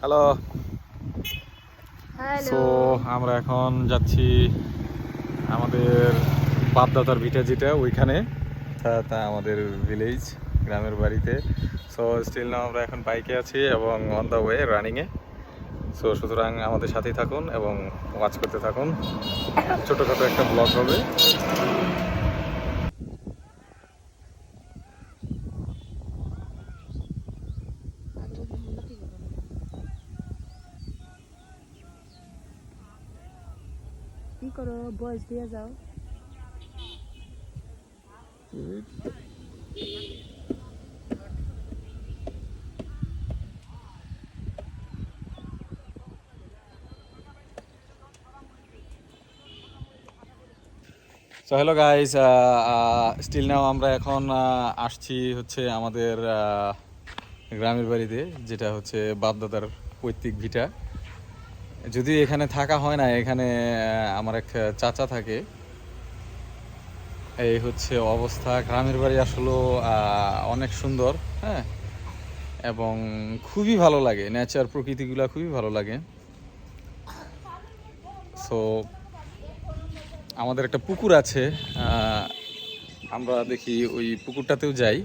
Hello so আমরা এখন যাচ্ছি আমাদের বাপদাদার ভিটা যেটা ওইখানে। তা- তা আমাদের ভিলেজ গ্রামের বাড়িতে। সো স্টিল না আমরা এখন বাইকে আছি এবং অন দ্য ওয়ে রানিংয়ে সো সুতরাং আমাদের সাথেই থাকুন এবং ওয়াচ করতে থাকুন। ছোটোখাটো একটা ব্লগ হবে। কি করো বয়স দিয়ে যাও। So hello guys still now আমরা এখন আসছি হচ্ছে আমাদের আহ, গ্রামের বাড়িতে যেটা হচ্ছে বাপদাদার পৈতৃক ভিটা। যদি এখানে থাকা হয় না, এখানে আমার এক চাচা থাকে। এই হচ্ছে অবস্থা। গ্রামের বাড়ি আসলে অনেক সুন্দর হ্যাঁ? এবং খুবই ভালো লাগে। নেচার প্রকৃতিগুলো খুবই ভালো লাগে। সো আমাদের একটা পুকুর আছে আমরা দেখি ওই পুকুরটাতেও যাই।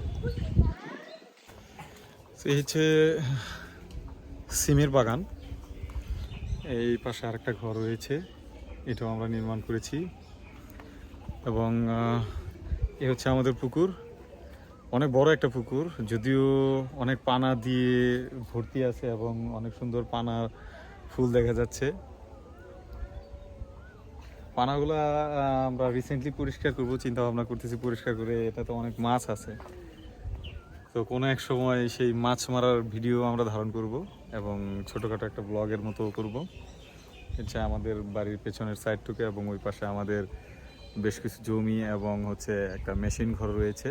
সেই হচ্ছে সিমের বাগান। এই পাশে আরেকটা ঘর রয়েছে, এটাও আমরা নির্মাণ করেছি। এবং এ হচ্ছে আমাদের পুকুর। অনেক বড় একটা পুকুর, যদিও অনেক পানা দিয়ে ভর্তি আছে এবং অনেক সুন্দর পানা ফুল দেখা যাচ্ছে। পানাগুলা আমরা রিসেন্টলি পরিষ্কার করব চিন্তা ভাবনা করতেছি পরিষ্কার করে এটা তো অনেক মাছ আছে। তো কোনো এক সময় সেই মাছ মারার ভিডিও আমরা ধারণ করব এবং ছোটোখাটো একটা ব্লগের মতো করব। হচ্ছে আমাদের বাড়ির পেছনের সাইডটুকু এবং ওই পাশে আমাদের বেশ কিছু জমি এবং হচ্ছে একটা মেশিন ঘর রয়েছে।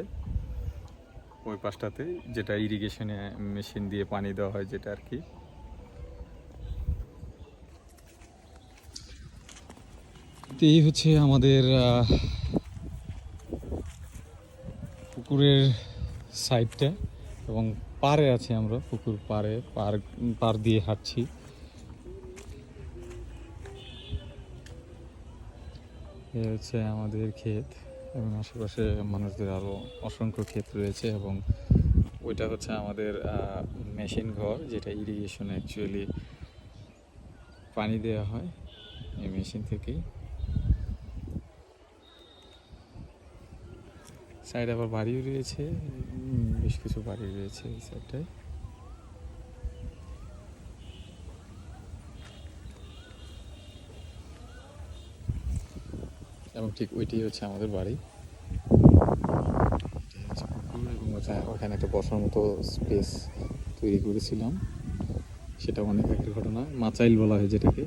ওই পাশটাতে যেটা ইরিগেশনে মেশিন দিয়ে পানি দেওয়া হয় যেটা আর কি। এই হচ্ছে আমাদের পুকুরের সাইডটা এবং পাড়ে আছি আমরা, পুকুর পাড়ে, পার পার দিয়ে হাঁটছি। এ হচ্ছে আমাদের ক্ষেত এবং আশেপাশে মানুষদের আরও অসংখ্য ক্ষেত রয়েছে এবং ওইটা হচ্ছে আমাদের মেশিন ঘর যেটা ইরিগেশনে অ্যাকচুয়ালি পানি দেওয়া হয় এই মেশিন থেকেই। সাইডে আবার বাড়িও রয়েছে বেশ কিছু বাড়ি রয়েছে এই সাইডটায় এবং ঠিক ওইটাই হচ্ছে আমাদের বাড়ি। এবং ওখানে একটা বসার মতো স্পেস তৈরি করেছিলাম। সেটা অনেক একটা ঘটনা, মাচাইল বলা হয় যেটাকে।